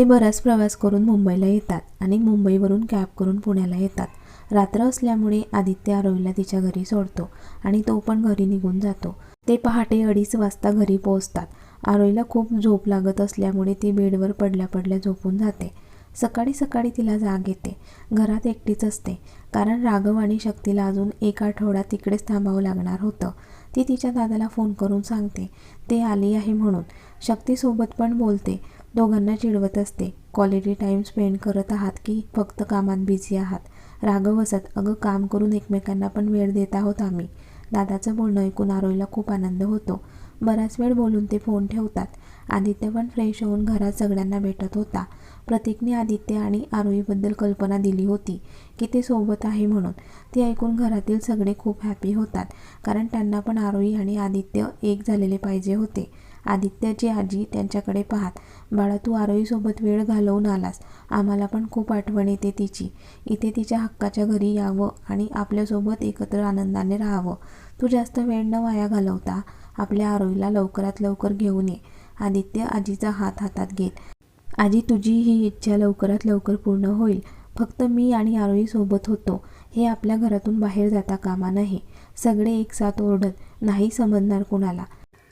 ते बराच प्रवास करून मुंबईला येतात आणि मुंबईवरून कॅब करून पुण्याला येतात. रात्र असल्यामुळे आदित्य आरोहीला तिच्या घरी सोडतो आणि तो पण घरी निघून जातो. ते पहाटे अडीच वाजता घरी पोहोचतात. आरोहीला खूप झोप लागत असल्यामुळे ती बेडवर पडल्या पडल्या झोपून जाते. सकाळी सकाळी तिला जाग येते. घरात एकटीच असते. कारण राघव आणि शक्तीला अजून एक आठवडा तिकडेच थांबावं लागणार होतं. ती तिच्या दादाला फोन करून सांगते. ते आली आहे म्हणून. शक्तीसोबत पण बोलते. दोघांना चिडवत असते. क्वालिटी टाईम स्पेंड करत आहात की फक्त कामात बिझी आहात? राघव असत अगं काम करून एकमेकांना पण वेळ देत आहोत आम्ही. दादाचं बोलणं ऐकून आरोईला खूप आनंद होतो. बराच वेळ बोलून ते फोन ठेवतात. आदित्य पण फ्रेश होऊन घरात सगळ्यांना भेटत होता. प्रतीकने आदित्य आणि आरोहीबद्दल कल्पना दिली होती की ते सोबत आहे म्हणून. ते ऐकून घरातील सगळे खूप हॅपी होतात कारण त्यांना पण आरोही आणि आदित्य एक झालेले पाहिजे होते. आदित्यची आजी त्यांच्याकडे पाहत. बाळा तू आरोईसोबत वेळ घालवून आलास. आम्हाला पण खूप आठवण येते तिची. इथे तिच्या हक्काच्या घरी यावं आणि आपल्यासोबत एकत्र आनंदाने राहावं. तू जास्त वेळ न वाया घालवता आपल्या आरोईला लवकरात लवकर घेऊन ये आदित्य आजीचा हात हातात घेत आजी तुझी ही इच्छा लवकरात लवकर पूर्ण होईल. फक्त मी आणि आरोईसोबत होतो. हे आपल्या घरातून बाहेर जाता कामा नये. सगळे एकसाथ ओरडत नाही समजणार कुणाला.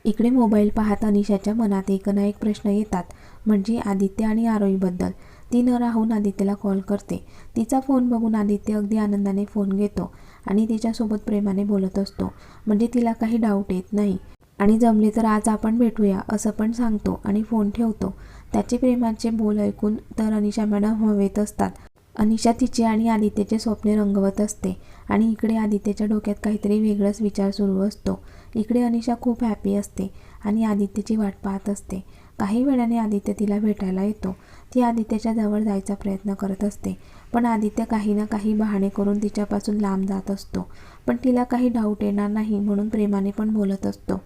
इकडे मोबाईल पाहत अनिशाच्या मनात एक ना एक प्रश्न येतात. म्हणजे आदित्य आणि आरोहीबद्दल. ती न राहून आदित्यला कॉल करते. तिचा फोन बघून आदित्य अगदी आनंदाने फोन घेतो आणि तिच्यासोबत प्रेमाने बोलत असतो. म्हणजे तिला काही डाऊट येत नाही. आणि जमले तर आज आपण भेटूया असं पण सांगतो आणि फोन ठेवतो. त्याचे प्रेमाचे बोल ऐकून तर अनिशा मॅडम हवेत असतात. अनिशा तिचे आणि आदित्यचे स्वप्ने रंगवत असते. आणि इकडे आदित्यच्या डोक्यात काहीतरी वेगळाच विचार सुरू असतो. इकडे अनिशा खूप हॅपी असते आणि आदित्यची वाट पाहत असते. काही वेळाने आदित्य तिला भेटायला येतो. ती आदित्यच्या जवळ जायचा प्रयत्न करत असते. पण आदित्य काही ना काही बहाणे करून तिच्यापासून लांब जात असतो. पण तिला काही डाऊट येणार नाही म्हणून प्रेमाने पण बोलत असतो.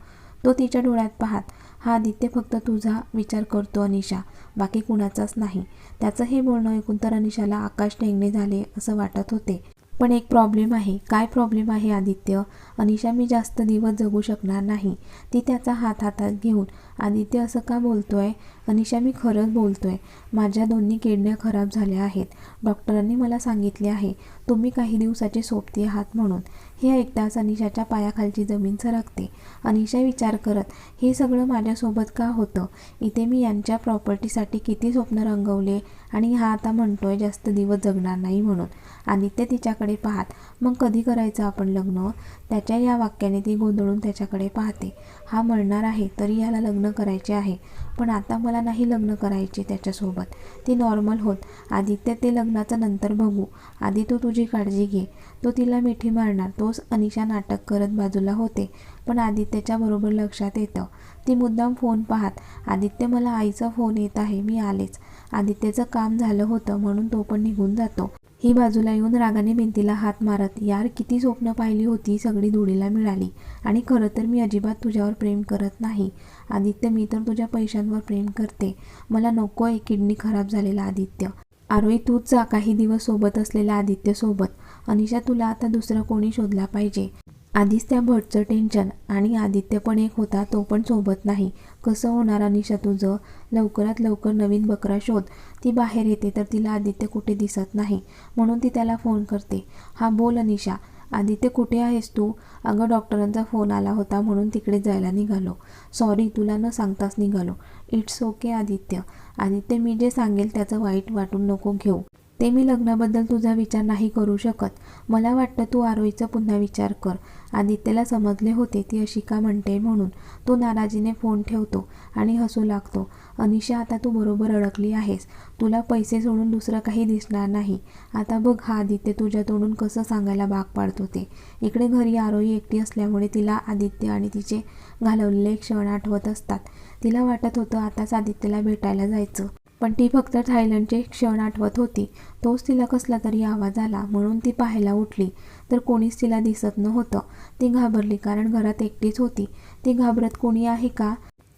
तो तिच्या डोळ्यात पाहत हा आदित्य फक्त तुझा विचार करतो अनिशा बाकी कुणाचाच नाही. त्याचं हे बोलणं ऐकून तर अनिशाला आकाश टेंगणे झाले असं वाटत होते. पण एक प्रॉब्लेम आहे. काय प्रॉब्लेम आहे आदित्य? अनिशा मी जास्त दिवस जगू शकणार नाही. ती त्याचा हात हातात घेऊन आदित्य असं का बोलतो आहे अनिशा मी खरंच बोलतो आहे माझ्या दोन्ही किडण्या खराब झाल्या आहेत. डॉक्टरांनी मला सांगितले आहे तुम्ही काही दिवसाचे सोबती आहात म्हणून. हे ऐकताच अनिशाच्या पायाखालची जमीन सरकते. अनिशा विचार करत हे सगळं माझ्यासोबत का होतं? इथे मी यांच्या प्रॉपर्टीसाठी किती स्वप्न रंगवले आणि हा आता म्हणतोय जास्त दिवस जगणार नाही म्हणून. आदित्य तिच्याकडे पाहत मग कधी करायचं आपण लग्न? त्याच्या या वाक्याने ती गोंधळून त्याच्याकडे पाहते. हा मरणार आहे तरी याला लग्न करायचे आहे. पण आता मला नाही लग्न करायचे त्याच्यासोबत. ती नॉर्मल होत आदित्य ते लग्नाचं नंतर बघू. आधी तू तुझी काळजी घे. तो तिला मिठी मारणार. तोच अनिशा नाटक करत बाजूला होते. पण आदित्यच्या बरोबर लक्षात येतं. ती मुद्दाम फोन पाहत आदित्य मला आईचा फोन येत आहे. मी आलेच. आदित्यचं काम झालं होतं म्हणून तो पण निघून जातो. ही बाजूला येऊन रागाने भिंतीला हात मारत यार किती स्वप्न पाहिली होती सगळी धुळीला मिळाली. आणि खरं तर मी अजिबात तुझ्यावर प्रेम करत नाही. आदित्य मी तर तुझ्या पैशांवर प्रेम करते. मला नको आहे किडनी खराब झालेला आदित्य. आरोही तूच जा. काही दिवस सोबत असलेल्या आदित्य सोबत. अनिशा तुला आता दुसरा कोणी शोधला पाहिजे. आधीच त्या भटचं टेन्शन आणि आदित्य पण एक होता तो पण सोबत नाही. कसं होणार अनिशा तुझं लवकरात लवकर नवीन बकरा शोध. ती बाहेर येते तर तिला आदित्य कुठे दिसत नाही म्हणून ती त्याला फोन करते. हा बोल अनिशा. आदित्य कुठे आहेस तू? अगं डॉक्टरांचा फोन आला होता म्हणून तिकडे जायला निघालो. सॉरी तुला न सांगताच निघालो. It's okay Aditya. आदित्य मी जे सांगेल त्याचं वाईट वाटून नको घेऊ. ते मी लग्नाबद्दल तुझा विचार नाही करू शकत. मला वाटतं तू आरोहीचा पुन्हा विचार कर. आदित्यला समजले होते ती अशी का म्हणते म्हणून. तो नाराजीने फोन ठेवतो आणि हसू लागतो. अनिशा आता तू बरोबर अडकली आहेस. तुला पैसे सोडून दुसरं काही दिसणार नाही. आता बघ हा आदित्य तुझ्या तोडून कसं सांगायला भाग पाडतो ते. इकडे घरी आरोही एकटी असल्यामुळे तिला आदित्य आणि तिचे घालवलेले क्षण आठवत असतात. तिला वाटत होतं आताच आदित्यला भेटायला जायचं. पण ती फक्त थायलंडचे क्षण आठवत होती. तोच तिला कसला तरी आवाज आला म्हणून ती पाहायला उठली. तर कोणीच तिला दिसत नव्हतं. ती घाबरली कारण घरात एकटीच होती. ती घाबरत कोणी आहे का?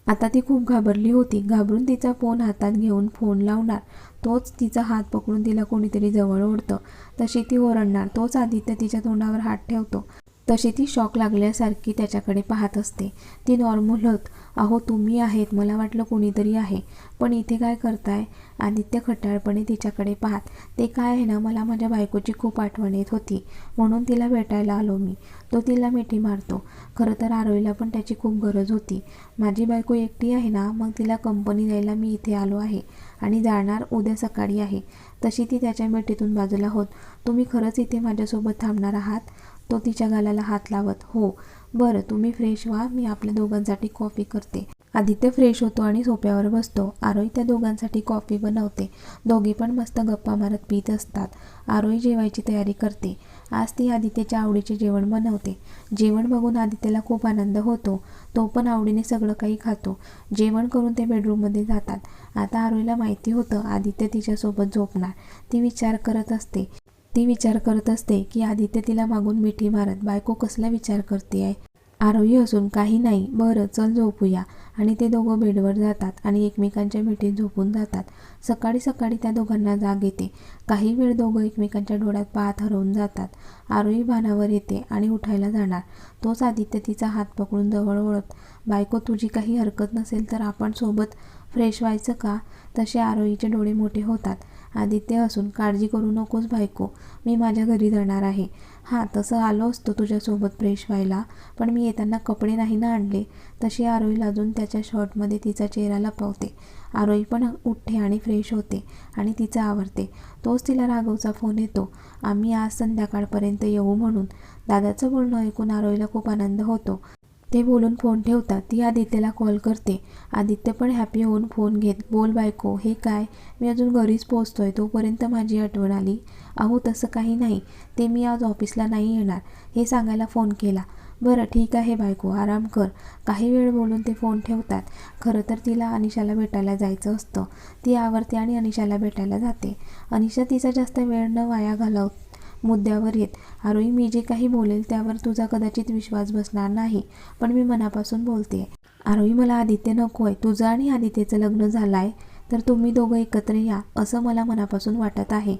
आता ती खूप घाबरली होती. घाबरून तिचा फोन हातात घेऊन फोन लावणार. तोच तिचा हात पकडून तिला कोणीतरी जवळ ओढतं. तशी ती ओरडणार. तोच आदित्य तिच्या तोंडावर हात ठेवतो. तशी ती शॉक लागल्यासारखी त्याच्याकडे पाहत असते. ती नॉर्मल होत. अहो तुम्ही आहेत मला वाटलं कोणीतरी आहे. पण इथे काय करताय? आदित्य खटाळपणे तिच्याकडे पाहत ते काय आहे ना मला माझ्या बायकोची खूप आठवण येत होती. म्हणून तिला भेटायला आलो मी. तो तिला मिठी मारतो. खरं तर आरोहीला पण त्याची खूप गरज होती. माझी बायको एकटी आहे ना मग तिला कंपनी द्यायला मी इथे आलो आहे. आणि जाणार उद्या सकाळी आहे. तशी ती त्याच्या मिठीतून बाजूला होत. तुम्ही खरंच इथे माझ्यासोबत थांबणार आहात? तो तिच्या गालाला हात लावत हो. बरं तुम्ही फ्रेश व्हा मी आपल्या दोघांसाठी कॉफी करते. आदित्य फ्रेश होतो आणि सोप्यावर बसतो. आरोही त्या दोघांसाठी कॉफी बनवते. दोघे पण मस्त गप्पा मारत पित असतात. आरोही जेवायची तयारी करते. आज ती आदित्यच्या आवडीचे जेवण बनवते. जेवण बघून आदित्यला खूप आनंद होतो. तो पण आवडीने सगळं काही खातो. जेवण करून ते बेडरूममध्ये जातात. आता आरोहीला माहिती होतं आदित्य तिच्यासोबत झोपणार. ती विचार करत असते. ती विचार करत असते की आदित्य तिला मागून मिठी मारत बायको कसला विचार करते आहे आरोही असून काही नाही. बरं चल झोपूया. आणि ते दोघं बेडवर जातात आणि एकमेकांच्या मिठीत झोपून जातात. सकाळी सकाळी त्या दोघांना जाग येते. काही वेळ दोघं एकमेकांच्या डोळ्यात पाहत हरवून जातात. आरोही भानावर येते आणि उठायला जाणार. तोच आदित्य तिचा हात पकडून जवळ ओळत बायको तुझी काही हरकत नसेल तर आपण सोबत फ्रेश व्हायचं का? तसे आरोहीचे डोळे मोठे होतात. आदित्य असून काळजी करू नकोस बायको मी माझ्या घरी जाणार आहे. हां तसं आलो असतो तुझ्यासोबत फ्रेश व्हायला पण मी येताना कपडे नाही ना आणले. तशी आरोही लाजून त्याच्या शर्टमध्ये तिचा चेहरा लपवते. आरोही पण उठते आणि फ्रेश होते आणि तिचा आवडते तोच तिला राघवचा फोन येतो. आम्ही आज संध्याकाळपर्यंत येऊ म्हणून. दादाचं बोलणं ऐकून आरोहीला खूप आनंद होतो. ते बोलून फोन ठेवतात. ती आदित्यला कॉल करते. आदित्य पण हॅपी होऊन फोन घेत बोल बायको हे काय? मी अजून घरीच पोचतोय तोपर्यंत माझी आठवण आली. अहो तसं काही नाही. ते मी आज ऑफिसला नाही येणार. हे सांगायला फोन केला. बरं ठीक आहे बायको आराम कर. काही वेळ बोलून ते फोन ठेवतात. खरं तर तिला अनिशाला भेटायला जायचं असतं. ती आवरते आणि अनिशाला भेटायला जाते. अनिशा तिचा जास्त वेळ न वाया घालव मुद्द्यावर येत. आरोही मी जे काही बोलेल त्यावर तुझा कदाचित विश्वास बसणार नाही पण मी मनापासून बोलते आरोही मला आदित्य नको आहे. तुझं आणि आदित्यचं लग्न झालं आहे तर तुम्ही दोघं एकत्र या असं मला मनापासून वाटत आहे.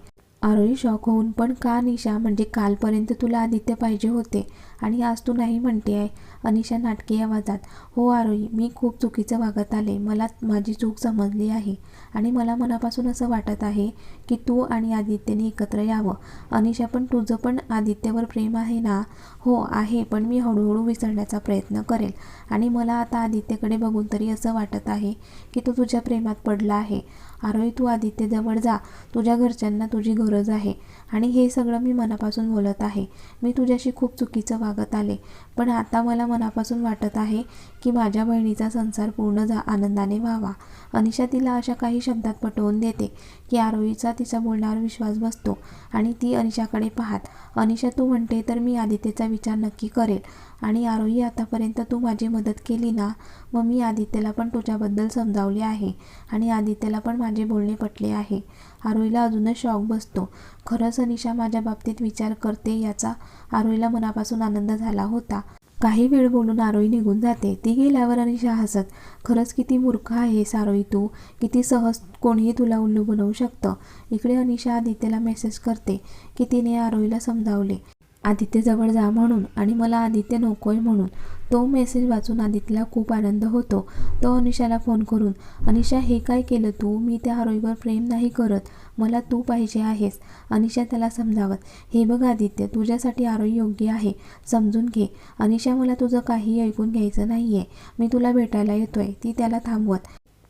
आरोही शॉक होऊन पण का निशा म्हणजे कालपर्यंत तुला आदित्य पाहिजे होते आणि आज तू नाही म्हणते आहे? अनिशा नाटकी आवाजात हो आरोही मी खूप चुकीचं वागत आले. मला माझी चूक समजली आहे आणि मला मनापासून असं वाटत आहे की तू आणि आदित्यने एकत्र यावं. अनिशा पण तुझं पण आदित्यवर प्रेम आहे ना? हो आहे पण मी हळूहळू विसरण्याचा प्रयत्न करेल. आणि मला आता आदित्यकडे बघून तरी असं वाटत आहे की तो तुझ्या प्रेमात पडला आहे. आरोही तू आदित्यजवळ जा. तुझ्या घरच्यांना तुझी गरज आहे. आणि हे सगळं मी मनापासून बोलत आहे. मी तुझ्याशी खूप चुकीचं वागत आले. पण आता मला मनापासून वाटत आहे की माझ्या बहिणीचा संसार पूर्ण जा आनंदाने व्हावा. अनिशा तिला अशा काही शब्दात पटवून देते की आरोहीचा तिचा बोलण्यावर विश्वास बसतो आणि ती अनिशाकडे पाहत अनिशा तू म्हणते तर मी आदित्यचा विचार नक्की करेल. आणि आरोही आतापर्यंत तू माझी मदत केली ना मग मी आदित्यला पण तुझ्याबद्दल समजावले आहे आणि आदित्यला पण माझे बोलणे पटले आहे. आरोहीला अजूनच शॉक बसतो. खरंच अनिशा माझ्या बाबतीत विचार करते याचा आरोहीला मनापासून आनंद झाला होता. काही वेळ बोलून आरोही निघून जाते. ती गेल्यावर अनिशा हसत खरंच किती मूर्ख आहेस आरोही तू. किती सहज कोणीही तुला उल्लू बनवू शकतं. इकडे अनिशा आदित्यला मेसेज करते की तिने आरोहीला समजावले. आदित्यजवळ जा म्हणून आणि मला आदित्य नको आहे म्हणून. तो मेसेज वाचून आदित्यला खूप आनंद होतो. तो अनिशाला फोन करून अनिशा हे काय केलं तू? मी त्या आरोहीवर प्रेम नाही करत. मला तू पाहिजे आहेस. अनिशा त्याला समजावत हे बघ आदित्य तुझ्यासाठी आरोई योग्य आहे. समजून घे. अनिशा मला तुझं काही ऐकून घ्यायचं नाही आहे मी तुला भेटायला येतोय. ती त्याला थांबवत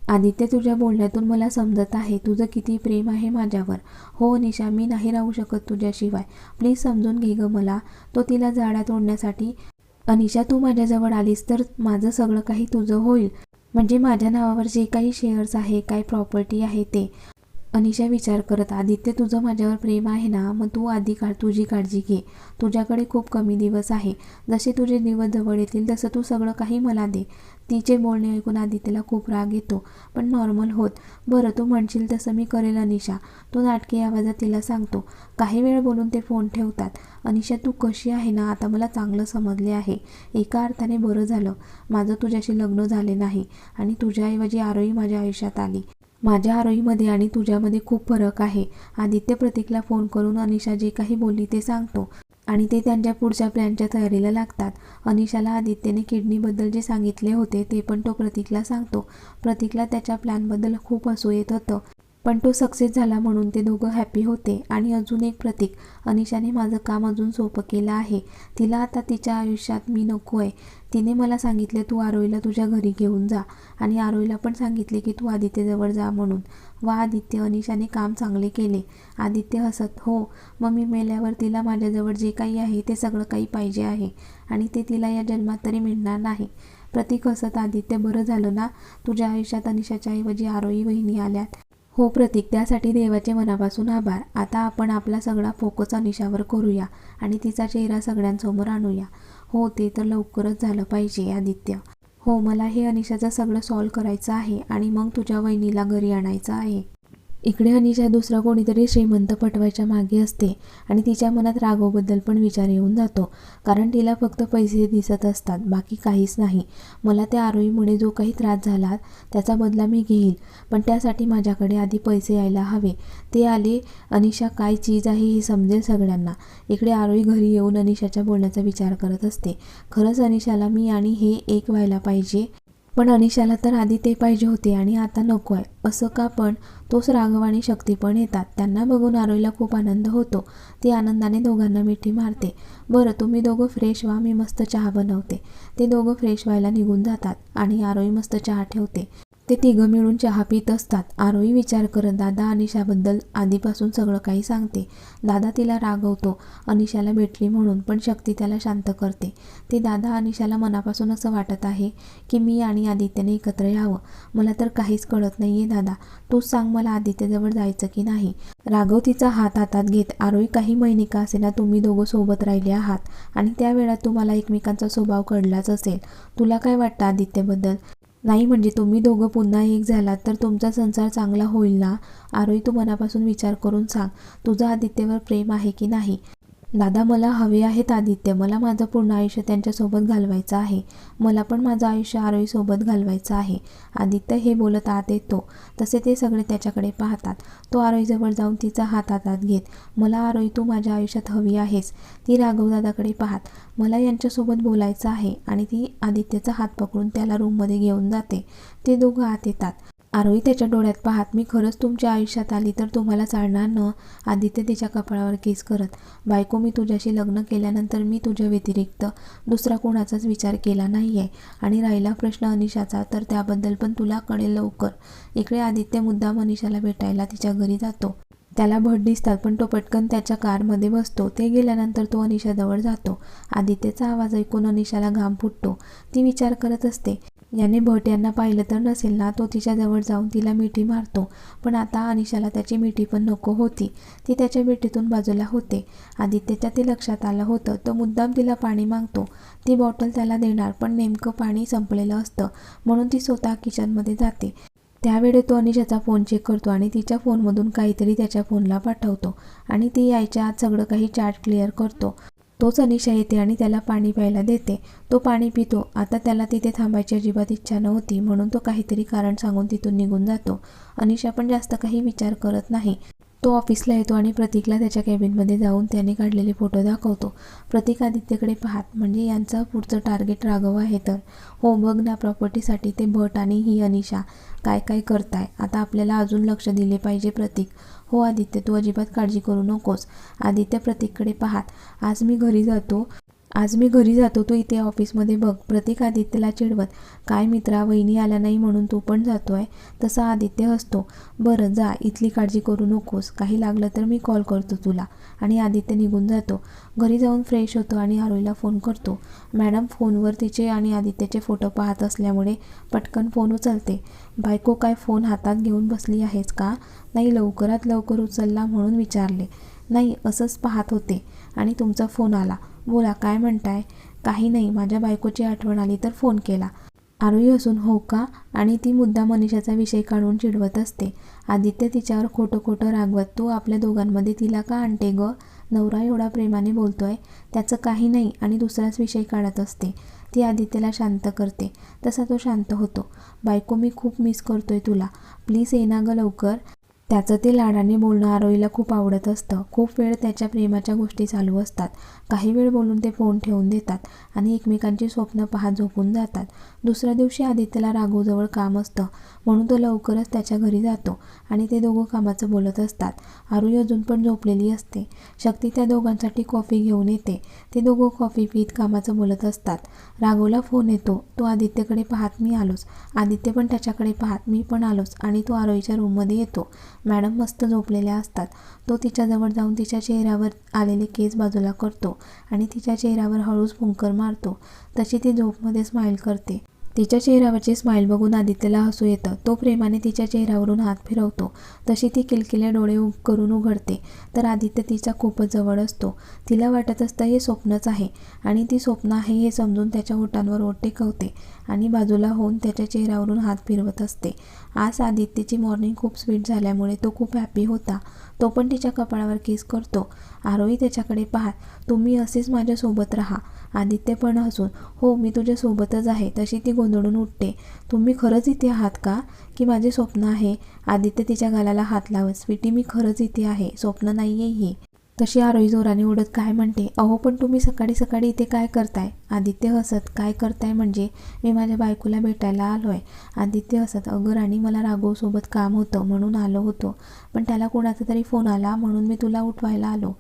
आदित्य तुझ्या बोलण्यातून मला समजत आहे. तुझं किती प्रेम आहे माझ्यावर. हो निशा मी नाही राहू शकत तुझ्याशिवाय. प्लीज समजून घे गं मला. तो तिला जाळ्यात तोडण्यासाठी अनिशा तू माझ्याजवळ आलीस तर माझं सगळं काही तुझं होईल. म्हणजे माझ्या नावावर जे काही शेअर्स आहे काय प्रॉपर्टी आहे ते. अनिशा विचार करत आदित्य तुझं माझ्यावर प्रेम आहे ना? मग तू आधी काळ तुझी काळजी घे. तुझ्याकडे खूप कमी दिवस आहे. जसे तुझे दिवस जवळ येतील तसं तू सगळं काही मला दे. तिचे बोलणे ऐकून आदित्यला खूप राग येतो पण नॉर्मल होत. बरं तू म्हणशील तसं मी करेल अनिशा. तो नाटकी आवाजात तिला सांगतो काही वेळ बोलून ते फोन ठेवतात. अनिशा तू कशी आहे ना आता मला चांगलं समजले आहे. एका अर्थाने बरं झालं. माझं तुझ्याशी लग्न झाले नाही आणि तुझ्याऐवजी आरोही माझ्या आयुष्यात आली. माझ्या आरोहीमध्ये आणि तुझ्यामध्ये खूप फरक आहे. आदित्य प्रतीकला फोन करून अनिशा जे काही बोलली ते सांगतो. आणि ते त्यांच्या पुढच्या प्लॅनच्या तयारीला लागतात. अनिशाला आदित्यने किडनीबद्दल जे सांगितले होते ते पण तो प्रतीकला सांगतो. प्रतीकला त्याच्या प्लॅनबद्दल खूप हसू येत होतं. पण तो सक्सेस झाला म्हणून ते दोघं हॅपी होते. आणि अजून एक प्रतीक अनिशाने माझं काम अजून सोपं केलं आहे. तिला आता तिच्या आयुष्यात मी नको आहे. तिने मला सांगितले तू आरोईला तुझ्या घरी घेऊन जा. आणि आरोईला पण सांगितले की तू आदित्यजवळ जा म्हणून. वा आदित्य अनिशाने काम चांगले केले. आदित्य हसत हो मग मी मेल्यावर तिला माझ्याजवळ जे काही आहे ते सगळं काही पाहिजे आहे. आणि ते तिला या जन्मात तरी मिळणार नाही. प्रतीक हसत आदित्य बरं झालं ना? तुझ्या आयुष्यात अनिशाच्या ऐवजी आरोई वहिनी आल्यात. हो प्रतीक. त्यासाठी देवाचे मनापासून आभार. आता आपण आपला सगळा फोकस अनिशावर करूया आणि तिचा चेहरा सगळ्यांसमोर आणूया. हो ते तर लवकरच झालं पाहिजे आदित्य. हो मला हे अनिशाचं सगळं सॉल्व करायचं आहे आणि मग तुझ्या वहिनीला घरी आणायचं आहे. इकडे अनिशा दुसरा कोणीतरी श्रीमंत पटवायच्या मागे असते आणि तिच्या मनात राघवबद्दल पण विचार येऊन जातो. कारण तिला फक्त पैसे दिसत असतात बाकी काहीच नाही. मला त्या आरोहीमुळे जो काही त्रास झाला त्याचा बदला मी घेईल. पण त्यासाठी माझ्याकडे आधी पैसे यायला हवे. ते आले अनिशा काय चीज आहे हे समजेल सगळ्यांना. इकडे आरोही घरी येऊन अनिशाच्या बोलण्याचा विचार करत असते. खरंच अनिशाला मी आणि हे एक व्हायला पाहिजे. पण अनिशाला तर आधी ते पाहिजे होते आणि आता नको आहे. असं का पण? तोच राघव आणि शक्ती पण येतात. त्यांना बघून आरोईला खूप आनंद होतो. ती आनंदाने दोघांना मिठी मारते. बरं तुम्ही दोघं फ्रेश व्हा मी मस्त चहा बनवते. ते दोघं फ्रेश व्हायला निघून जातात आणि आरोई मस्त चहा ठेवते. ते तिघं मिळून चहा पित असतात. आरोही विचार करत दादा अनिशाबद्दल आधीपासून सगळं काही सांगते. दादा तिला रागवतो. अनिशाला भेटली म्हणून पण शक्ती त्याला शांत करते. ते दादा अनिशाला मनापासून असं वाटत आहे की मी आणि आदित्यने एकत्र यावं. मला तर काहीच कळत नाही आहे दादा. तूच सांग मला आदित्यजवळ जायचं की नाही. राघव तिचा हात हातात घेत आरोही काही महिने का असेना तुम्ही दोघं सोबत राहिले आहात आणि त्या वेळात तुम्हाला एकमेकांचा स्वभाव कळलाच असेल. तुला काय वाटतं आदित्यबद्दल? नाही म्हणजे तुम्ही दोघं पुन्हा एक झालात तर तुमचा संसार चांगला होईल ना? आरोही तू मनापासून विचार करून सांग तुझं आदित्यवर प्रेम आहे की नाही? दादा मला हवे आहेत आदित्य. मला माझं पूर्ण आयुष्य त्यांच्यासोबत घालवायचं आहे. मला पण माझं आयुष्य आरोहीसोबत घालवायचं आहे. आदित्य हे बोलत आत येतो. तसे ते सगळे त्याच्याकडे पाहतात. तो आरोहीजवळ जाऊन तिचा हात हातात घेत मला आरोही तू माझ्या आयुष्यात हवी आहेस. ती राघवदादाकडे पाहत मला यांच्यासोबत बोलायचं आहे. आणि ती आदित्यचा हात पकडून त्याला रूममध्ये घेऊन जाते. ते दोघं आत येतात. आरोही त्याच्या डोळ्यात पाहत मी खरंच तुमच्या आयुष्यात आली तर तुम्हाला चालणार न? आदित्य तिच्या कपाळावर केस करत बायको मी तुझ्याशी लग्न केल्यानंतर मी तुझ्या व्यतिरिक्त दुसरा कोणाचाच विचार केला नाही आहे आणि राहिला प्रश्न अनिशाचा तर त्याबद्दल पण तुला कळेल लवकर. इकडे आदित्य मुद्दाम अनिशाला भेटायला तिच्या घरी जातो. त्याला भट दिसतात पण तो पटकन त्याच्या कारमध्ये बसतो. ते गेल्यानंतर तो अनिशाजवळ जातो. आदित्यचा आवाज ऐकून अनिशाला घाम फुटतो. ती विचार करत असते याने भट यांना पाहिलं तर नसेल ना तो तिच्याजवळ जाऊन तिला मिठी मारतो. पण आता अनिशाला त्याची मिठी पण नको होती. ती त्याच्या मिठीतून बाजूला होते. आदित्यच्या ते लक्षात आलं होतं. तो मुद्दाम तिला पाणी मागतो. ती बॉटल त्याला देणार पण नेमकं पाणी संपलेलं असतं. म्हणून ती स्वतः किचनमध्ये जाते. त्यावेळी तो अनिशाचा फोन चेक करतो आणि तिच्या फोनमधून काहीतरी त्याच्या फोनला पाठवतो. आणि ती यायच्या आत सगळं काही चार्ट क्लिअर करतो. तोच अनिशा येते आणि त्याला पाणी प्यायला देते. तो पाणी पितो. आता त्याला तिथे थांबायची अजिबात इच्छा नव्हती म्हणून तो काहीतरी कारण सांगून तिथून निघून जातो. अनिशा पण जास्त काही विचार करत नाही. तो ऑफिसला येतो आणि प्रतीकला त्याच्या कॅबिनमध्ये जाऊन त्याने काढलेले फोटो दाखवतो. प्रतीक आदित्यकडे पाहत म्हणजे यांचा पुढचं टार्गेट राघव आहे तर? हो बघ ना प्रॉपर्टीसाठी ते भट आणि ही अनिशा काय काय करताय. आता आपल्याला अजून लक्ष दिले पाहिजे प्रतीक. हो आदित्य तू अजिबात काळजी करू नकोस. आदित्य प्रतीककडे पाहात आज मी घरी जातो. आज मी घरी जातो तू इथे ऑफिसमध्ये बघ. प्रतीक आदित्यला चिडवत काय मित्रा वहिनी आल्या नाही म्हणून तू पण जातो आहे तसा आदित्य हसतो. बरं जा इथली काळजी करू नकोस. काही लागलं तर मी कॉल करतो तुला. आणि आदित्य निघून जातो. घरी जाऊन फ्रेश होतो आणि आरोईला फोन करतो. मॅडम फोनवर तिचे आणि आदित्यचे फोटो पाहत असल्यामुळे पटकन फोन उचलते. बायको काय फोन हातात घेऊन बसली आहेस का? नाही लवकरात लवकर उचलला म्हणून विचारले. नाही असंच पाहत होते. आणि तुमचा फोन आला. बोला काय म्हणताय? काही नाही माझ्या बायकोची आठवण आली तर फोन केला. आरोही असून हो का? आणि ती मुद्दा मनीषाचा विषय काढून चिडवत असते. आदित्य तिच्यावर खोटं खोटं रागवत तू आपल्या दोघांमध्ये तिला का आणते ग? नवरा एवढा प्रेमाने बोलतोय. त्याचं काही नाही आणि दुसराच विषय काढत असते. ती आदित्यला शांत करते. तसा तो शांत होतो. बायको मी खूप मिस करतोय तुला. प्लीज ये ना ग लवकर. त्याचं ते लाडाने बोलणं आरोहीला खूप आवडत असतं. खूप वेळ त्याच्या प्रेमाच्या गोष्टी चालू असतात. काही वेळ बोलून ते फोन ठेवून देतात आणि एकमेकांची स्वप्न पाहत झोपून जातात. दुसऱ्या दिवशी आदित्यला राघूजवळ काम असतं. म्हणून तो लवकरच त्याच्या घरी जातो आणि ते दोघं कामाचं बोलत असतात. आरोई अजून पण झोपलेली असते. शक्ती त्या दोघांसाठी कॉफी घेऊन येते. ते दोघं कॉफी पीत कामाचं बोलत असतात. राघूला फोन येतो. तो आदित्यकडे पाहत मी आलोच. आदित्य पण त्याच्याकडे पाहत मी पण आलोच आणि तो आरोहीच्या रूममध्ये येतो. मॅडम मस्त झोपलेल्या असतात. तो तिच्याजवळ जाऊन तिच्या चेहऱ्यावर आलेले केस बाजूला करतो आणि तिच्या चेहऱ्यावर हळूच फुंकर मारतो. तशी ती झोपमध्ये स्माईल करते. तिच्या चेहऱ्यावरची स्माईल बघून आदित्यला हसू येतं. तो प्रेमाने तिच्या चेहऱ्यावरून हात फिरवतो. तशी ती किलकिले डोळे उग करून उघडते. तर आदित्य तिच्या खूपच जवळ असतो. तिला वाटत असतं हे स्वप्नच आहे. आणि ती स्वप्न आहे हे समजून त्याच्या ओठांवर ओठ टेकवते आणि बाजूला होऊन त्याच्या चेहऱ्यावरून हात फिरवत असते. आज आदित्यची मॉर्निंग खूप स्वीट झाल्यामुळे तो खूप हॅपी होता. तो पण तिच्या कपाळावर किस करतो. आरोही त्याच्याकडे पाहत तुम्ही असेच माझ्यासोबत राहा. आदित्य पण हसून हो मी तुझ्यासोबतच आहे तशी ती गोंधळून उठते. तुम्ही खरंच इथे आहात का? की माझे स्वप्न आहे? आदित्य तिच्या गालाला हात लावत स्वीटी मी खरंच इथे आहे स्वप्न नाही आहे ही. तशी आरोही जोराने उडत काय म्हणते? अहो पण तुम्ही सकाळी सकाळी इथे काय करताय? आदित्य हसत काय करताय म्हणजे? मी माझ्या बायकोला भेटायला आलो आहे आदित्य हसत अगं राणी मला राघवसोबत काम होतं म्हणून आलो होतो. पण त्याला कोणाचा तरी फोन आला म्हणून मी तुला उठवायला आलो.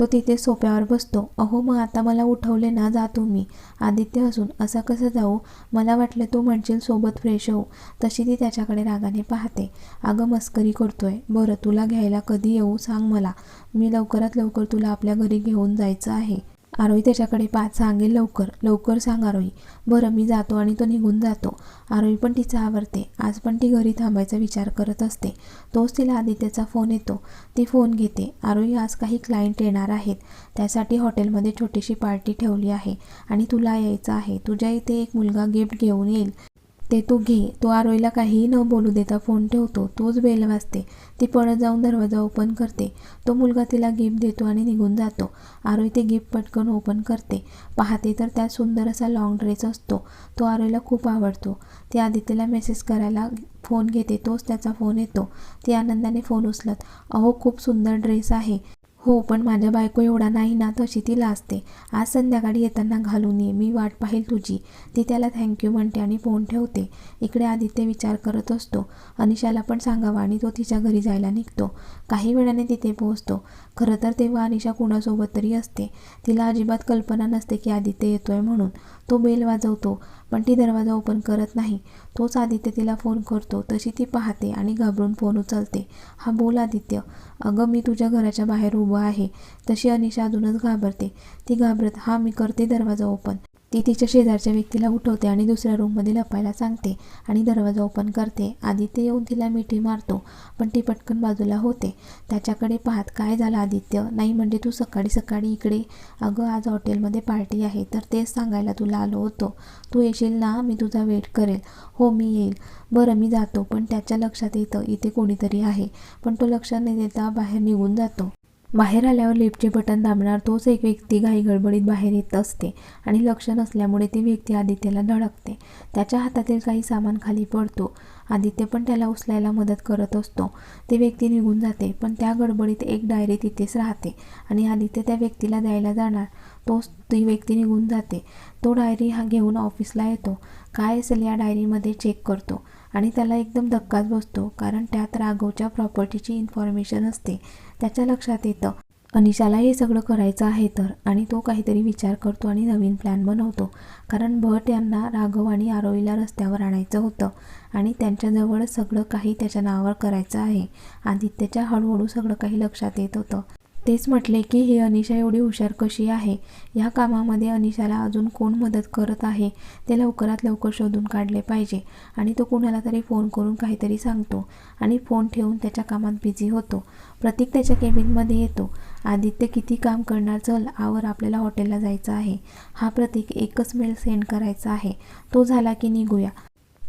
तो तिथे सोप्यावर बसतो. अहो मग आता मला उठवले ना जा तुम्ही. आदित्य हसून असं कसं जाऊ? मला वाटलं तू म्हणशील सोबत फ्रेश होऊ. तशी ती त्याच्याकडे रागाने पाहते. अगं मस्करी करतोय. बरं तुला घ्यायला कधी येऊ सांग मला. मी लवकरात लवकर तुला आपल्या घरी घेऊन जायचं आहे. आरोही त्याच्याकडे पाच सांगेल लवकर लवकर सांग आरोही. बरं मी जातो आणि तो निघून जातो. आरोही पण तिचं आवडते आज पण ती घरी थांबायचा विचार करत असते. तोच तिला आदित्यचा फोन येतो. ती फोन घेते. आरोही आज काही क्लायंट येणार आहेत. त्यासाठी हॉटेलमध्ये छोटीशी पार्टी ठेवली आहे. आणि तुला यायचं आहे. तुझ्या इथे एक मुलगा गिफ्ट घेऊन येईल. ते तू घे. तो आरोईला काहीही न बोलू देता फोन ठेवतो. तोच बेल वाजते. ती पळत जाऊन दरवाजा ओपन करते. तो मुलगा तिला गिफ्ट देतो आणि निघून जातो. आरोई ते गिफ्ट पटकन ओपन करते. पाहते तर त्यात सुंदर असा लाँग ड्रेस असतो. तो आरोईला खूप आवडतो. ती आदित्यला मेसेज करायला फोन घेते. तोच त्याचा फोन येतो. ती आनंदाने फोन उचलत अहो खूप सुंदर ड्रेस आहे. हो पण माझ्या बायको एवढा नाही ना तशी तिला असते आज संध्याकाळी येताना घालून ये मी वाट पाहिल तुझी. ती त्याला थँक्यू म्हणते आणि फोन ठेवते. इकडे आदित्य विचार करत असतो. अनिशाला पण सांगावा आणि तो तिच्या घरी जायला निघतो. काही वेळाने तिथे पोहोचतो. खरं तर तेव्हा अनिशा कुणासोबत तरी असते. तिला अजिबात कल्पना नसते की आदित्य येतोय म्हणून. तो बेल वाजवतो. पण ती दरवाजा ओपन करत नाही. तोच आदित्य तिला फोन करतो. तशी ती पाहते आणि घाबरून फोन उचलते. हा बोल आदित्य. अगं मी तुझ्या घराच्या बाहेर उभं आहे. तशी अनिशा अजूनच घाबरते. ती घाबरत हा मी करते दरवाजा ओपन ती तिच्या शेजारच्या व्यक्तीला उठवते आणि दुसऱ्या रूममध्ये लपायला सांगते आणि दरवाजा ओपन करते. आदित्य येऊन तिला मिठी मारतो पण ती पटकन बाजूला होते. त्याच्याकडे पाहत काय झालं आदित्य? नाही म्हणजे तू सकाळी सकाळी इकडे? अगं आज हॉटेलमध्ये पार्टी आहे तर तेच सांगायला तुला आलो होतो. तू येशील ना? मी तुझा वेट करेल. हो मी येईल. बरं मी जातो पण त्याच्या लक्षात येतं इथे कोणीतरी आहे. पण तो लक्ष न देता बाहेर निघून जातो. बाहेर आल्यावर लिफ्टचे बटन दाबणार तोच एक व्यक्ती घाई गडबडीत बाहेर येत असते आणि लक्ष नसल्यामुळे ती व्यक्ती आदित्यला धडकते. त्याच्या हातातील काही सामान खाली पडतो. आदित्य पण त्याला उचलायला मदत करत असतो. ती व्यक्ती निघून जाते पण त्या गडबडीत एक डायरी तिथेच राहते आणि आदित्य त्या व्यक्तीला द्यायला जाणार. तोच ती व्यक्ती निघून जाते. तो डायरी हा घेऊन ऑफिसला येतो. काय असेल या डायरीमध्ये चेक करतो आणि त्याला एकदम धक्काच बसतो कारण त्यात राघवच्या प्रॉपर्टीची इन्फॉर्मेशन असते. त्याच्या लक्षात येतं. अनिशाला हे सगळं करायचं आहे तर आणि तो काहीतरी विचार करतो आणि नवीन प्लॅन बनवतो. कारण भट यांना राघव आणि आरोईला रस्त्यावर आणायचं होतं आणि त्यांच्याजवळ सगळं काही त्याच्या नावावर करायचं आहे. आदित्यच्या हळूहळू सगळं काही लक्षात येत होतं. तेच म्हटले की ही अनिशा एवढी हुशार कशी आहे? या कामामध्ये अनिशाला अजून कोण मदत करत आहे? ते लवकरात लवकर शोधून काढले पाहिजे. आणि तो कुणाला तरी फोन करून काहीतरी सांगतो आणि फोन ठेवून त्याच्या कामात बिझी होतो. प्रतीक त्याच्या केबिनमध्ये येतो. आदित्य किती काम करणार? चल आवर आपल्याला हॉटेलला जायचं आहे. हा प्रतीक एकच मेल सेंड करायचा आहे. तो झाला की निघूया.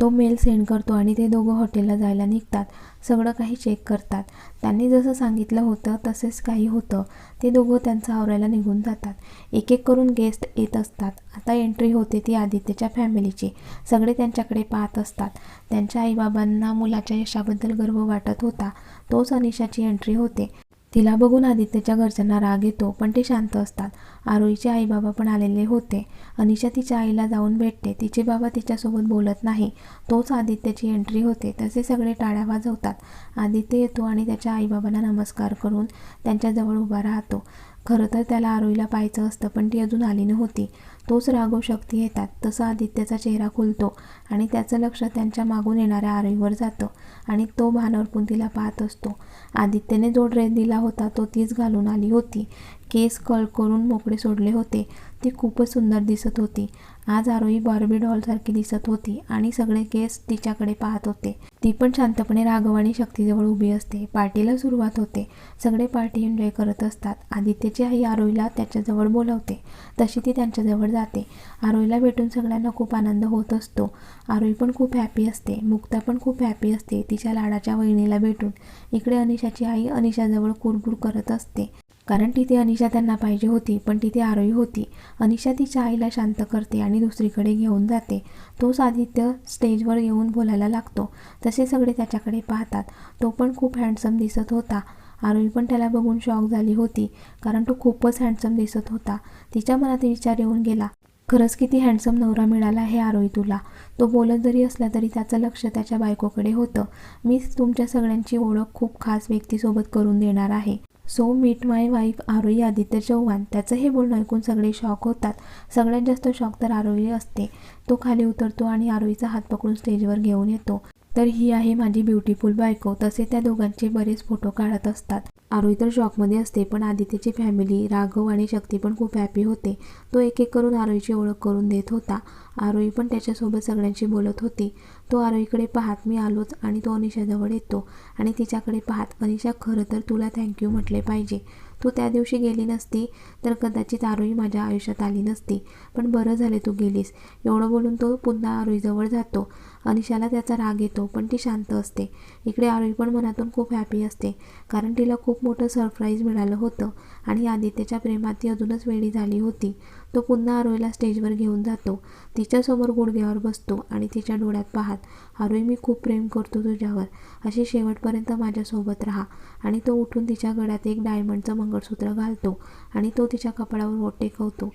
तो मेल सेंड करतो आणि ते दोघं हॉटेलला जायला निघतात. सगळं काही चेक करतात. त्यांनी जसं सांगितलं होतं तसेच काही होतं. ते दोघं त्यांचं आवरायला निघून जातात. एक एक करून गेस्ट येत असतात. आता एंट्री होते ती आदित्यच्या फॅमिलीची. सगळे त्यांच्याकडे पाहत असतात. त्यांच्या आईबाबांना मुलाच्या यशाबद्दल गर्व वाटत होता. तोच अनिशाची एंट्री होते. तिला बघून आदित्यच्या घरच्यांना राग येतो पण ते शांत असतात. आरोहीचे आई बाबा पण आलेले होते. अनिशा तिच्या आईला जाऊन भेटते. तिचे बाबा तिच्यासोबत बोलत नाही. तोच आदित्यची एंट्री होते. तसे सगळे टाळ्या वाजवतात. आदित्य येतो आणि त्याच्या आईबाबांना नमस्कार करून त्यांच्याजवळ उभा राहतो. खरं तर त्याला आरोहीला पाहायचं असतं पण ती अजून आली नव्हती. तोच राघव शक्ती येतात. तसा आदित्यचा चेहरा खुलतो आणि त्याचं लक्ष त्यांच्या मागून येणाऱ्या आरवीवर जातं आणि तो भानवरपून तिला पाहत असतो. आदित्यने जो ड्रेस दिला होता तो तीच घालून आली होती. केस कळ करून मोकळे सोडले होते. ती खूपच सुंदर दिसत होती. आज आरोही डॉल डॉलसारखी दिसत होती आणि सगळे केस तिच्याकडे पाहत होते. ती पण शांतपणे राघव आणि शक्तीजवळ उभी असते. पार्टीला सुरुवात होते. सगळे पार्टी एन्जॉय करत असतात. आदित्यची आई आरोहीला त्याच्याजवळ बोलवते. तशी ती त्यांच्याजवळ जाते. आरोहीला भेटून सगळ्यांना खूप आनंद होत असतो. आरोही पण खूप हॅपी असते. मुक्ता पण खूप हॅपी असते. तिच्या लाडाच्या वहिनीला भेटून. इकडे अनिशाची आई अनिशाजवळ कुरकुर करत असते. कारण तिथे अनिशा त्यांना पाहिजे होती पण तिथे आरोही होती. अनिशा तिच्या आईला शांत करते आणि दुसरीकडे घेऊन जाते. तोच आदित्य स्टेजवर येऊन बोलायला लागतो. तसे सगळे त्याच्याकडे पाहतात. तो पण खूप हँडसम दिसत होता. आरोही पण त्याला बघून शॉक झाली होती कारण तो खूपच हँडसम दिसत होता. तिच्या मनात विचार येऊन गेला खरंच किती हँडसम नवरा मिळाला हे आरोही तुला. तो बोलत जरी असला तरी त्याचं लक्ष त्याच्या बायकोकडे होतं. मीच तुमच्या सगळ्यांची ओळख खूप खास व्यक्तीसोबत करून देणार आहे. So meet my wife Arohi Aditya Chavan त्याचं हे बोलणं ऐकून सगळे शॉक होतात. सगळ्यात जास्त शॉक तर आरोही असते. तो खाली उतरतो आणि आरोहीचा हात पकडून स्टेजवर घेऊन येतो. तर ही आहे माझी ब्युटिफुल बायको. तसे त्या दोघांचे बरेच फोटो काढत असतात. आरोही तर शॉकमध्ये असते पण आदित्यची फॅमिली राघव आणि शक्ती पण खूप हॅपी होते. तो एक एक करून आरोहीची ओळख करून देत होता. आरोही पण त्याच्यासोबत सगळ्यांशी बोलत होती. तो आरोहीकडे पाहत मी आलोच आणि तो अनिशाजवळ येतो आणि तिच्याकडे पाहत अनिशा खरं तर तुला थँक्यू म्हटले पाहिजे. तू त्या दिवशी गेली नसती तर कदाचित आरोही माझ्या आयुष्यात आली नसती. पण बरं झाले तू गेलीस. एवढं बोलून तो पुन्हा आरोहीजवळ जातो. अनिशाला त्याचा राग येतो पण ती शांत असते. इकडे आरोही पण मनातून खूप हॅपी असते कारण तिला खूप मोठं सरप्राईज मिळालं होतं आणि आदित्यच्या प्रेमात ती अजूनच वेळी झाली होती. तो पुन्हा आरोहीला स्टेजवर घेऊन जातो. तिच्यासमोर गुडघ्यावर बसतो आणि तिच्या डोळ्यात पाहत आरोही मी खूप प्रेम करतो तुझ्यावर. अशी शेवटपर्यंत माझ्यासोबत राहा. आणि तो उठून तिच्या गळ्यात एक डायमंडचं मंगळसूत्र घालतो आणि तो तिच्या कपाळावर ओट टेकवतो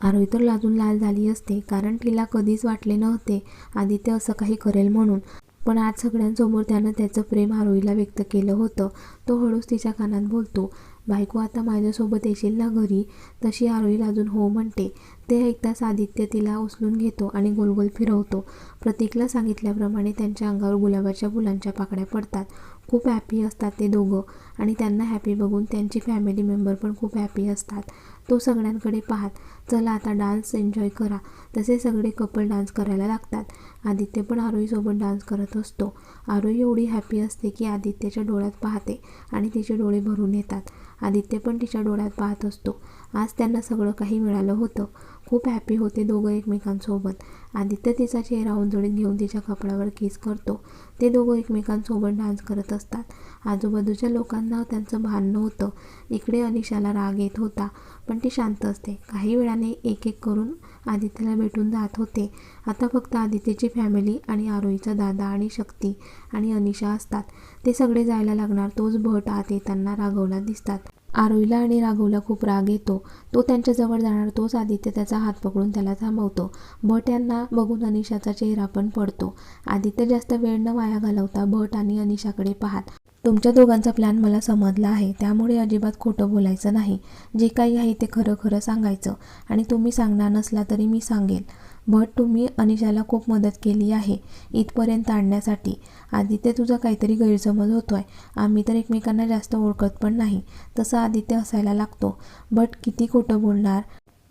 आरोही तर लाजून लाल झाली असते कारण तिला कधीच वाटले नव्हते आदित्य असं काही करेल म्हणून. पण आज सगळ्यांसमोर त्यानं त्याचं प्रेम आरोहीला व्यक्त केलं होतं. तो हळूच तिच्या कानात बोलतो बायको आता माझ्यासोबत येशील ना घरी? तशी आरोही लाजून हो म्हणते. ते ऐकताच आदित्य तिला उचलून घेतो आणि गोलगोल फिरवतो. प्रतीकला सांगितल्याप्रमाणे त्यांच्या अंगावर गुलाबाच्या फुलांच्या पाकळ्या पडतात. खूप हॅपी असतात ते दोघं. आणि त्यांना हॅपी बघून त्यांची फॅमिली मेंबर पण खूप हॅपी असतात. तो सगळ्यांकडे पाहत चला आता डान्स एन्जॉय करा. तसे सगळे कपल डान्स करायला लागतात. आदित्य पण आरोहीसोबत डान्स करत असतो. आरोही एवढी हॅपी असते की आदित्यच्या डोळ्यात पाहते आणि तिचे डोळे भरून येतात. आदित्य पण तिच्या डोळ्यात पाहत असतो. आज त्यांना सगळं काही मिळालं होतं. खूप हॅपी होते दोघं एकमेकांसोबत. आदित्य तिचा चेहरा उंजळीत घेऊन तिच्या कपड्यावर किस करतो. ते दोघं एकमेकांसोबत डान्स करत असतात. आजूबाजूच्या लोकांना त्यांचं भान नव्हतं. इकडे अनिशाला राग येत होता पण ती शांत असते. काही वेळाने एक एक करून आदित्यला भेटून जात होते. आता फक्त आदित्यची फॅमिली आणि आरोहीचा दादा आणि शक्ती आणि अनिशा असतात. ते सगळे जायला लागणार तोच भट आत येताना राघवला दिसतात. आरोहीला आणि राघवला खूप राग येतो. तो त्यांच्याजवळ जाणार तोच आदित्य त्याचा हात पकडून त्याला थांबवतो. भट यांना बघून अनिशाचा चेहरा पण पडतो. आदित्य जास्त वेळ न वाया घालवता भट आणि अनिशाकडे पाहत तुमच्या दोघांचा प्लॅन मला समजला आहे त्यामुळे अजिबात खोटं बोलायचं नाही. जे काही आहे ते खरं खरं सांगायचं आणि तुम्ही सांगणार नसला तरी मी सांगेल. बट तुम्ही अनिशाला खूप मदत केली आहे इथपर्यंत आणण्यासाठी. आदित्य तुझा काहीतरी गैरसमज होतो आहे आम्ही तर एकमेकांना जास्त ओळखत पण नाही. तसं आदित्य असायला लागतो. बट किती खोटं बोलणार?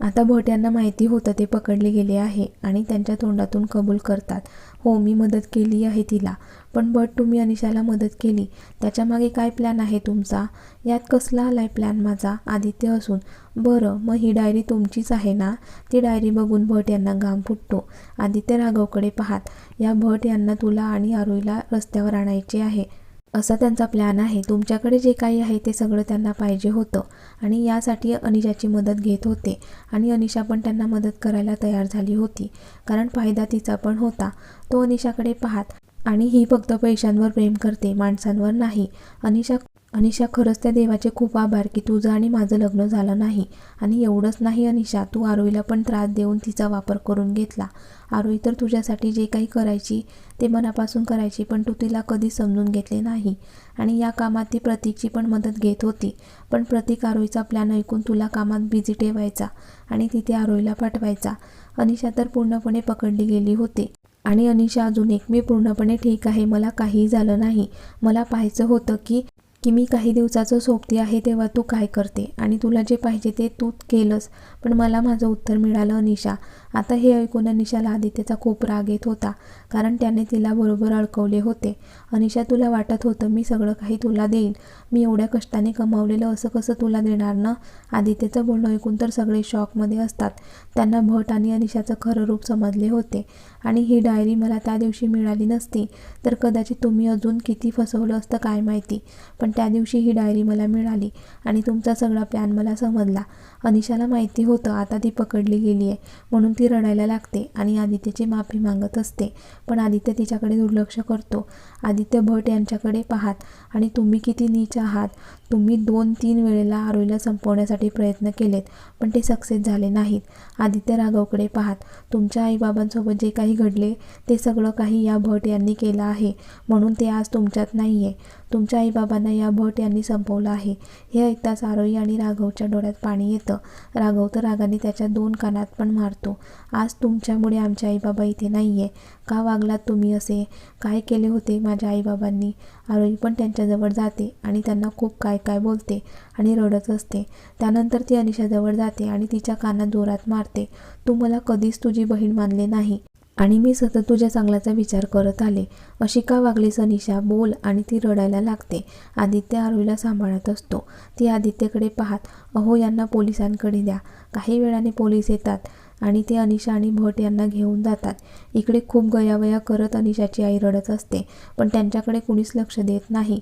आता भट यांना माहिती होतं ते पकडले गेले आहे आणि त्यांच्या तोंडातून कबूल करतात. हो मी मदत केली आहे तिला. पण बट तुम्ही अनिशाला मदत केली. त्याच्यामागे काय प्लॅन आहे तुमचा? यात कसला आलाय प्लॅन माझा? आदित्य असून. बरं मग ही डायरी तुमचीच आहे ना? ती डायरी बघून भट यांना घाम फुटतो. आदित्य राघवकडे पाहात या भट यांना तुला आणि आरोईला रस्त्यावर आणायचे आहे. असा त्यांचा प्लॅन आहे. तुमच्याकडे जे काही आहे ते सगळं त्यांना पाहिजे होतं. आणि यासाठी अनिशाची मदत घेत होते. आणि अनिशा पण त्यांना मदत करायला तयार झाली होती. कारण फायदा तिचा पण होता. तो अनिशाकडे पाहत आणि ही फक्त पैशांवर प्रेम करते माणसांवर नाही. अनिशा अनिशा खरंच त्या देवाचे खूप आभार की तुझं आणि माझं लग्न झालं नाही. आणि एवढंच नाही अनिशा तू आरोईला पण त्रास देऊन तिचा वापर करून घेतला. आरोई तर तुझ्यासाठी जे काही करायची ते मनापासून करायची पण तू तिला कधी समजून घेतले नाही. आणि या कामात ती प्रतीकची पण मदत घेत होती. पण प्रतीक आरोईचा प्लॅन ऐकून तुला कामात बिझी ठेवायचा आणि तिथे आरोईला पाठवायचा. अनिशा तर पूर्णपणे पकडली गेली होती. आणि अनिशा अजून एक मी पूर्णपणे ठीक आहे मला काहीही झालं नाही. मला पाहायचं होतं की की मी काही दिवसाचं सोबती आहे तेव्हा तू काय करते? आणि तुला जे पाहिजे ते तू केलंस. पण मला माझं उत्तर मिळालं अनिशा. आता हे ऐकून अनिशाला आदित्यचा खूप राग येत होता कारण त्याने तिला बरोबर अडकवले होते. अनिशा तुला वाटत होतं मी सगळं काही तुला देईन. मी एवढ्या कष्टाने कमावलेलं असं कसं तुला देणार ना? आदित्यचं बोलणं ऐकून तर सगळे शॉकमध्ये असतात. त्यांना भट आणि अनिशाचं खरं रूप समजले होते. आणि ही डायरी मला त्या दिवशी मिळाली नसती. तर कदाचित तुम्ही अजून किती फसवलं असतं काय माहिती. पण त्या दिवशी ही डायरी मला मिळाली आणि तुमचा सगळा प्लॅन मला समजला. अनिशाला माहिती होतं आता ती पकडली गेली आहे म्हणून ती रडायला लागते आणि आदित्यची माफी मागत असते. पण आदित्य तिच्याकडे दुर्लक्ष करतो. आदित्य भट यांच्याकडे पाहात आणि तुम्ही किती नीच आहात. तुम्ही दोन तीन वेळेला आरोहीला संपवण्यासाठी प्रयत्न केलेत पण ते सक्सेस झाले नाहीत. आदित्य राघवकडे पाहात तुमच्या आईबाबांसोबत जे काही घडले ते सगळं काही या भट यांनी केलं आहे म्हणून ते आज तुमच्यात नाही आहे तुमच्या आईबाबांना या भट यांनी संपवलं आहे. हे ऐकताच आरोही आणि राघवच्या डोळ्यात पाणी येतं. राघव तर रागाने त्याच्या दोन कानात पण मारतो. आज तुमच्यामुळे आमचे आईबाबा इथे नाही आहे का वागलात तुम्ही असे? काय केले होते माझ्या आईबाबांनी? आरोही पण त्यांच्याजवळ जाते आणि त्यांना खूप काय काय बोलते आणि रडत असते. त्यानंतर ती अनिशाजवळ जाते आणि तिच्या कानात जोरात मारते. तू मला कधीच तुझी बहीण मानले नाही. आणि मी सतत तुझ्या चांगल्याचा विचार करत आले. अशी का वागली सनिशा बोल आणि ती रडायला लागते. आदित्य आरवीला सांभाळत असतो. ती आदित्यकडे पाहत अहो यांना पोलिसांकडे द्या. काही वेळाने पोलीस येतात आणि ते अनिशा आणि भट यांना घेऊन जातात. इकडे खूप गयावया करत अनिशाची आई रडत असते पण त्यांच्याकडे कुणीच लक्ष देत नाही.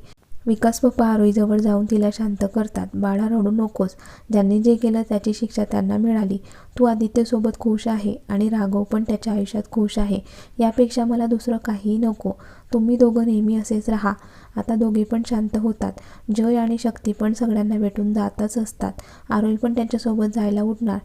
विकास पप्पा आरोईजवळ जाऊन तिला शांत करतात. बाळा रडू नकोस. ज्यांनी जे केलं त्याची शिक्षा त्यांना मिळाली. तू आदित्यसोबत खुश आहे आणि राघव पण त्याच्या आयुष्यात खुश आहे. यापेक्षा मला दुसरं काहीही नको. तुम्ही दोघं नेहमी असेच राहा. आता दोघे पण शांत होतात. जय आणि शक्ती पण सगळ्यांना भेटून जातच असतात. आरोही पण त्यांच्यासोबत जायला उठणार.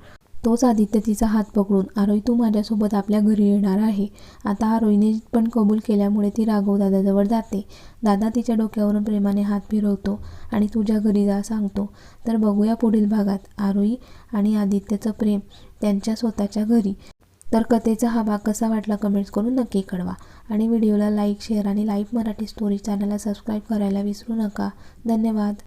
तोच आदित्य तिचा हात पकडून आरोही तू माझ्यासोबत आपल्या घरी येणार आहे. आता आरोहीने पण कबूल केल्यामुळे ती राघव दादाजवळ जाते. दादा तिच्या डोक्यावरून प्रेमाने हात फिरवतो आणि तुझ्या घरी जा सांगतो. तर बघूया पुढील भागात. आरोही आणि आदित्यचं प्रेम त्यांच्या स्वतःच्या घरी. तर कथेचा हा भाग कसा वाटला कमेंट्स करून नक्की कळवा. आणि व्हिडिओला लाईक शेअर आणि लाईव्ह मराठी स्टोरी चॅनलला सबस्क्राईब करायला विसरू नका. धन्यवाद.